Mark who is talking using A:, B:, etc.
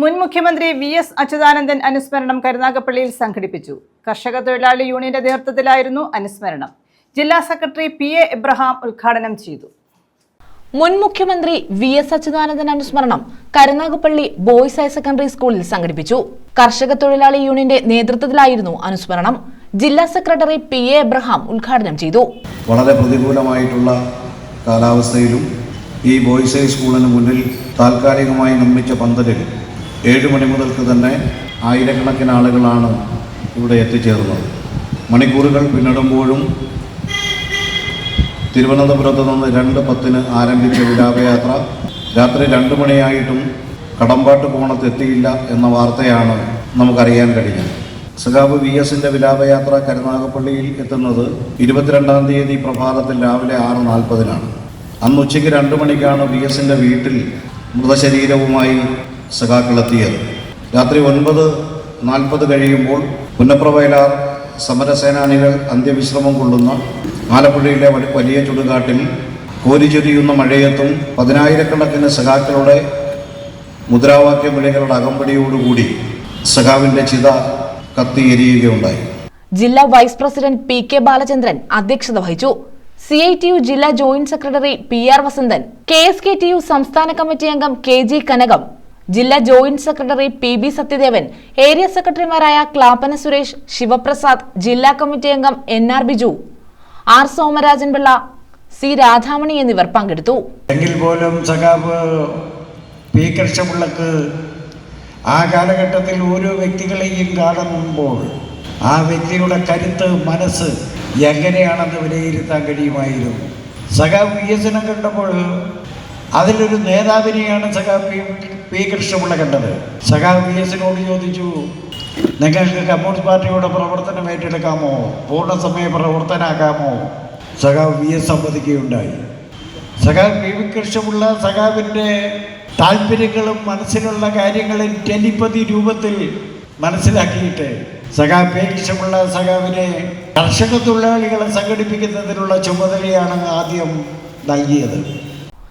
A: മുൻ മുഖ്യമന്ത്രി V S Achuthanandan അനുസ്മരണം കരുനാഗപ്പള്ളിയിൽ സംഘടിപ്പിച്ചു. കർഷക തൊഴിലാളി യൂണിയന്റെ നേതൃത്വത്തിലായിരുന്നു അനുസ്മരണം. ജില്ലാ സെക്രട്ടറി പി എ എബ്രഹാം ഉദ്ഘാടനം ചെയ്തു.
B: മുൻ മുഖ്യമന്ത്രി വി എസ് അച്യുതാനന്ദൻ അനുസ്മരണം കരുനാഗപ്പള്ളി ബോയ്സ് ഹയർ സെക്കൻഡറി സ്കൂളിൽ സംഘടിപ്പിച്ചു. കർഷക തൊഴിലാളി യൂണിയന്റെ നേതൃത്വത്തിലായിരുന്നു അനുസ്മരണം. ജില്ലാ സെക്രട്ടറി പി എ എബ്രഹാം ഉദ്ഘാടനം ചെയ്തു.
C: വളരെ പ്രതികൂലമായിട്ടുള്ള കാലാവസ്ഥയിലും ഈ ബോയ്സ് ഹൈ സ്കൂളിന് മുന്നിൽ താൽക്കാലികമായി നിർമ്മിച്ച പന്തലിൽ ഏഴ് മണി മുതൽക്ക് തന്നെ ആയിരക്കണക്കിന് ആളുകളാണ് ഇവിടെ എത്തിച്ചേർന്നത്. മണിക്കൂറുകൾ പിന്നിടുമ്പോഴും തിരുവനന്തപുരത്ത് നിന്ന് രണ്ട് പത്തിന് ആരംഭിച്ച വിലാപയാത്ര രാത്രി രണ്ട് മണിയായിട്ടും കടമ്പാട്ട് കോണത്തെത്തിയില്ല എന്ന വാർത്തയാണ് നമുക്കറിയാൻ കഴിഞ്ഞത്. സഖാബ് വി എസിന്റെ വിലാപയാത്ര കരുനാഗപ്പള്ളിയിൽ എത്തുന്നത് ഇരുപത്തിരണ്ടാം തീയതി പ്രഭാതത്തിൽ രാവിലെ ആറ് നാൽപ്പതിനാണ്. അന്ന് ഉച്ചയ്ക്ക് രണ്ട് മണിക്കാണ് വി എസിന്റെ വീട്ടിൽ മൃതശരീരവുമായി സഖാക്കളെത്തിയത്. രാത്രി ഒൻപത് നാൽപ്പത് കഴിയുമ്പോൾ പുന്നപ്രവയലാർ സമരസേനാനികൾ അന്ത്യവിശ്രമം കൊള്ളുന്ന ആലപ്പുഴയിലെ വലി- വലിയ ചുടുകാട്ടിൽ കോരിചൊരിയുന്ന മഴയത്തും പതിനായിരക്കണക്കിന് സഖാക്കളുടെ മുദ്രാവാക്യ വിളികളുടെ അകമ്പടിയോടുകൂടി സഖാവിന്റെ ചിത കത്തിയെരിയുകയുണ്ടായി
B: ജില്ലാ vice president P K Balachandran അധ്യക്ഷത വഹിച്ചു. സി ഐ ടി യു ജില്ലാ joint secretary P R Vasanthan K S K T U സംസ്ഥാന കമ്മിറ്റി അംഗം കെ ജി കനകം ജില്ലാ joint secretary P B Sathyadevan area സെക്രട്ടറിമാരായ ക്ലാപ്പന സുരേഷ് ശിവപ്രസാദ് ജില്ലാ കമ്മിറ്റി അംഗം N R Biju R Somarajan Pillai C Radhamani എന്നിവർ പങ്കെടുത്തു.
D: എങ്കിൽ പോലും പി കൃഷ്ണപിള്ളക്ക് ആ കാലഘട്ടത്തിൽ ഓരോ വ്യക്തികളെയും കാണുമ്പോൾ ആ വ്യക്തിയുടെ കരുത്ത് മനസ്സ് എങ്ങനെയാണെന്ന് വിലയിരുത്താൻ കഴിയുമായിരുന്നു. സഖാവ് വികസനം കണ്ടപ്പോൾ അതിലൊരു നേതാവിനെയാണ് സഖാ പി പി കൃഷ്ണപിള്ള കണ്ടത്. സഖാ വി എസിനോട് ചോദിച്ചു നിങ്ങൾക്ക് കമ്മ്യൂണിസ്റ്റ് പാർട്ടിയുടെ പ്രവർത്തനം ഏറ്റെടുക്കാമോ? പൂർണസമയ പ്രവർത്തനാക്കാമോ? സഖാവ് വി എസ് സമ്മതിക്കുകയുണ്ടായി സഖാവ് പി വി കൃഷ്ണപിള്ള സഖാവിന്റെ താല്പര്യങ്ങളും മനസ്സിലുള്ള കാര്യങ്ങളും ടെലിപ്പതി രൂപത്തിൽ മനസ്സിലാക്കിയിട്ട് സഖാവ് പി കൃഷ്ണപിള്ള സഖാവിനെ കർഷക തൊഴിലാളികളെ സംഘടിപ്പിക്കുന്നതിനുള്ള ചുമതലയാണ് ആദ്യം നൽകിയത്.